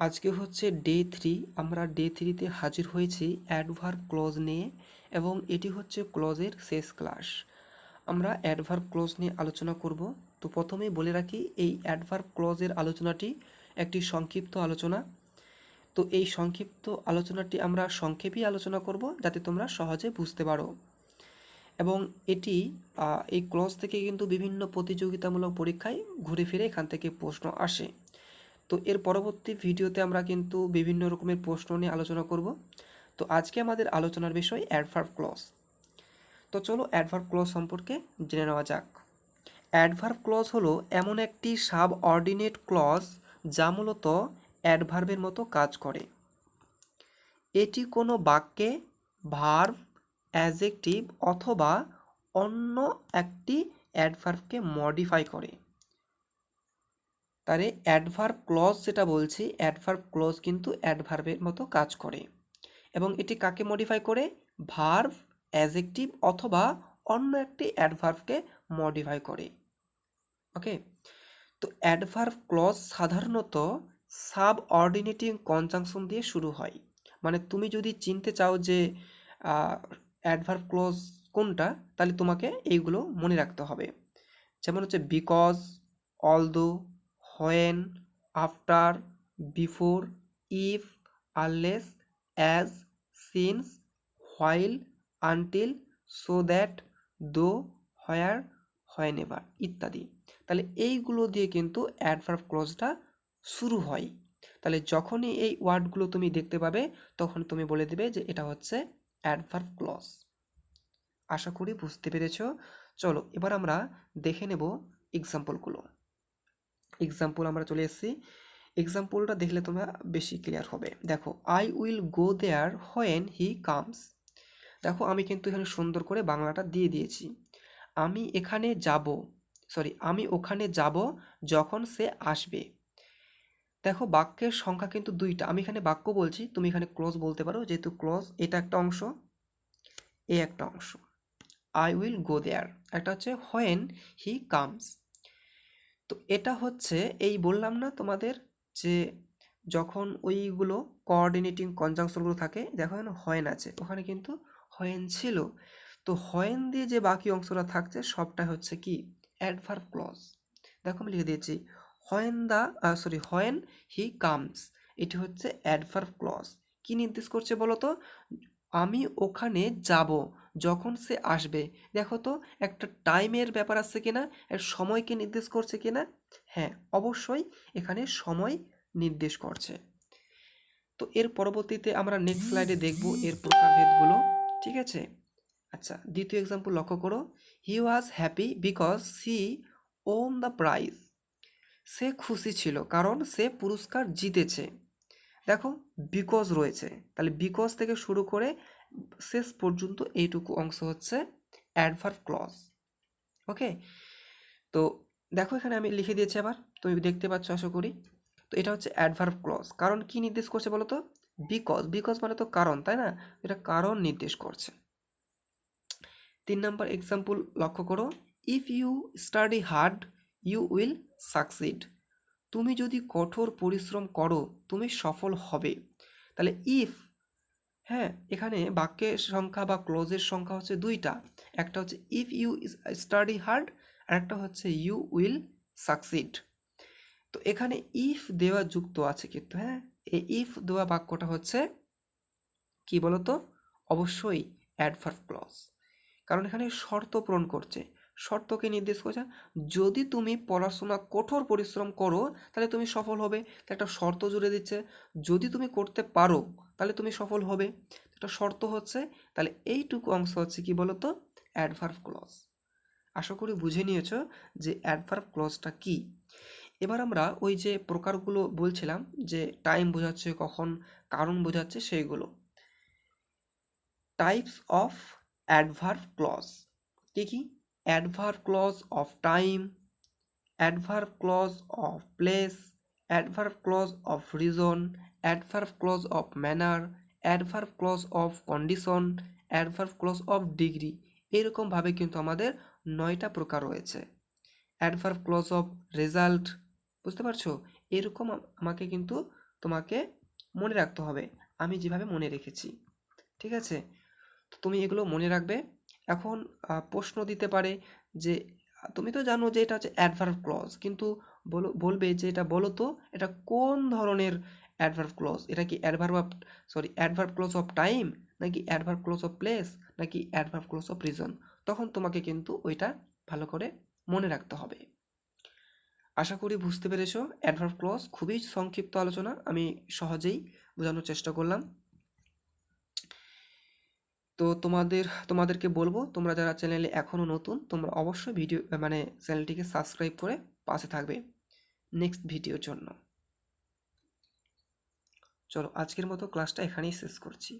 আজকে হচ্ছে day three আমরা ডে থ্রিতে হাজির হয়েছি অ্যাডভার্ব ক্লজ নিয়ে এবং এটি হচ্ছে ক্লজের শেষ ক্লাস আমরা অ্যাডভার্ব ক্লজ নিয়ে আলোচনা করব। তো প্রথমেই বলে রাখি, এই অ্যাডভার্ব ক্লজের আলোচনাটি একটি সংক্ষিপ্ত আলোচনা। তো এই সংক্ষিপ্ত আলোচনাটি আমরা সংক্ষেপেই আলোচনা করব যাতে তোমরা সহজে বুঝতে পারো। এবং এটি এই ক্লজ থেকে কিন্তু বিভিন্ন প্রতিযোগিতামূলক পরীক্ষায় ঘুরে ফিরে এখান থেকে প্রশ্ন আসে। তো এর পরবর্তী ভিডিওতে আমরা কিন্তু বিভিন্ন রকমের প্রশ্ন নিয়ে আলোচনা করব। তো আজকে আমাদের আলোচনার বিষয় অ্যাডভার্ব ক্লস তো চলো অ্যাডভার্ব ক্লস সম্পর্কে জেনে নেওয়া যাক। অ্যাডভার্ব ক্লস হলো এমন একটি সাব অর্ডিনেট ক্লজ যা মূলত অ্যাডভার্বের মতো কাজ করে। এটি কোনো বাক্যে, ভার্ব, অ্যাজেক্টিভ অথবা অন্য একটি অ্যাডভার্বকে মডিফাই করে। তাহলে অ্যাডভার্ব ক্লজ যেটা বলছি অ্যাডভার্ব ক্লজ কিন্তু অ্যাডভার্বের মতো কাজ করে। এবং এটি কাকে মডিফাই করে? ভার্ব অ্যাজেক্টিভ অথবা অন্য একটি অ্যাডভার্বকে মডিফাই করে। ওকে তো অ্যাডভার্ব ক্লজ সাধারণত সাব অর্ডিনেটিং কনজাংশন দিয়ে শুরু হয়। মানে তুমি যদি চিনতে চাও যে অ্যাডভার্ব ক্লজ কোনটা, তাহলে তোমাকে এইগুলো মনে রাখতে হবে। যেমন হচ্ছে because although when after before if unless as since while until so that though where whenever ইত্যাদি। তাহলে এইগুলো দিয়ে কিন্তু অ্যাডভার্ব ক্লজটা শুরু হয়। তাহলে যখনই এই ওয়ার্ডগুলো তুমি দেখতে পাবে, তখন তুমি বলে দেবে যে এটা হচ্ছে অ্যাডভার্ব ক্লজ আশা করি বুঝতে পেরেছ। চলো এবার আমরা দেখে নেব এক্সাম্পলগুলো এক্সাম্পল আমরা চলে এসেছি। এক্সাম্পলটা দেখলে তোমরা বেশি ক্লিয়ার হবে। দেখো I will go there when he comes দেখো, আমি কিন্তু এখানে সুন্দর করে বাংলাটা দিয়ে দিয়েছি। আমি এখানে যাব সরি আমি ওখানে যাব যখন সে আসবে। দেখো, বাক্যের সংখ্যা কিন্তু দুইটা। আমি এখানে বাক্য বলছি, তুমি এখানে ক্লোজ বলতে পারো, যেহেতু ক্লোজ এটা একটা অংশ, এ একটা অংশ। আই উইল গো দেয়ার একটা হচ্ছে হোয়েন হি কামস তো এটা হচ্ছে এই বললাম না তোমাদের যে যখন ওইগুলো কোঅর্ডিনেটিং কনজাংশনগুলো থাকে, দেখো এখানে হয়েন আছে, ওখানে কিন্তু হয়েন ছিল। তো হয়েন দিয়ে যে বাকি অংশটা থাকছে, সবটা হচ্ছে কি? অ্যাডভার্ব ক্লজ দেখো আমি লিখে দিয়েছি, হয়েন দা সরি হয়েন, হি কামস। এটি হচ্ছে অ্যাডভার্ব ক্লজ কি নির্দেশ করছে বলো তো আমি ওখানে যাব যখন সে আসবে। দেখো তো, একটা টাইমের ব্যাপার আছে কিনা, এর সময়কে নির্দেশ করছে কিনা? হ্যাঁ অবশ্যই এখানে সময় নির্দেশ করছে। তো এর পরবর্তীতে আমরা নেক্সট স্লাইডে দেখব এর প্রকারভেদগুলো, ঠিক আছে? আচ্ছা দ্বিতীয় এক্সাম্পল লক্ষ্য করো। He was happy because she won the prize সে খুশি ছিল কারণ সে পুরস্কার জিতেছে। দেখো বিকজ রয়েছে। তাহলে বিকজ থেকে শুরু করে শেষ পর্যন্ত এইটুকু অংশ হচ্ছে অ্যাডভার্ব ক্লজ ওকে তো দেখো, এখানে আমি লিখে দিয়েছি আবার। তুমি দেখতে পাচ্ছ, আশা করি। তো এটা হচ্ছে অ্যাডভার্ব ক্লজ কারণ কি নির্দেশ করছে বলো তো? বিকজ বিকজ মানে তো কারণ, তাই না? এটা কারণ নির্দেশ করছে। তিন নম্বর এক্সাম্পল লক্ষ্য করো। If you study hard you will succeed তুমি যদি কঠোর পরিশ্রম করো, তুমি সফল হবে। তাহলে ইফ হ্যাঁ এখানে বাক্যের সংখ্যা বা ক্লোজের সংখ্যা হচ্ছে দুইটা। একটা হচ্ছে ইফ ইউ স্টাডি হার্ড আর একটা হচ্ছে ইউ উইল সাকসিড তো এখানে ইফ দেওয়া যুক্ত আছে কিন্তু হ্যাঁ এই ইফ দেওয়া বাক্যটা হচ্ছে কি বলতো? অবশ্যই অ্যাডভার্ব ক্লজ কারণ এখানে শর্ত পূরণ করছে। শর্তকে নির্দেশ করছে। যদি তুমি পড়াশোনা কঠোর পরিশ্রম করো, তাহলে তুমি সফল হবে। একটা শর্ত জুড়ে দিচ্ছে। যদি তুমি করতে পারো, তাহলে তুমি সফল হবে। একটা শর্ত হচ্ছে, তাহলে এইটুকু অংশ হচ্ছে কি বলতো? অ্যাডভার্ভ ক্লজ আশা করি বুঝে নিয়েছো যে অ্যাডভার্ভ ক্লজটা কি? এবার আমরা ওই যে প্রকারগুলো বলছিলাম, যে টাইম বোঝাচ্ছে, কখন কারণ বোঝাচ্ছে, সেইগুলো। টাইপস অফ অ্যাডভার্ভ ক্লজ কি কি? Adverb clause of time adverb clause of place adverb clause of reason adverb clause of manner adverb clause of condition adverb clause of degree এরকমভাবে কিন্তু আমাদের নয়টা প্রকার রয়েছে। অ্যাডভার্ব ক্লজ অফ রেজাল্ট বুঝতে পারছ? এরকম আমাকে কিন্তু তোমাকে মনে রাখতে হবে। আমি যেভাবে মনে রেখেছি। ঠিক আছে? তো তুমি এগুলো মনে রাখবে। এখন প্রশ্ন দিতে পারে যে তুমি তো জানো যে এটা হচ্ছে অ্যাডভার্ব ক্লজ কিন্তু বলো, বলবে যে এটা বলো তো, এটা কোন ধরনের অ্যাডভার্ব ক্লজ এটা কি adverb of sorry adverb clause of time নাকি অ্যাডভার্ব ক্লজ অফ প্লেস নাকি অ্যাডভার্ব ক্লজ অফ রিজন তখন তোমাকে কিন্তু ওইটা ভালো করে মনে রাখতে হবে। আশা করি বুঝতে পেরেছ অ্যাডভার্ব ক্লজ খুবই সংক্ষিপ্ত আলোচনা, আমি সহজেই বোঝানোর চেষ্টা করলাম। তো তোমাদের, তোমাদেরকে বলব, তোমরা যারা চ্যানেলে এখনও নতুন, তোমরা অবশ্যই ভিডিও মানে চ্যানেলটিকে সাবস্ক্রাইব করে পাশে থাকবে। নেক্সট ভিডিওর জন্য। চলো, আজকের মতো ক্লাসটা এখানেই শেষ করছি।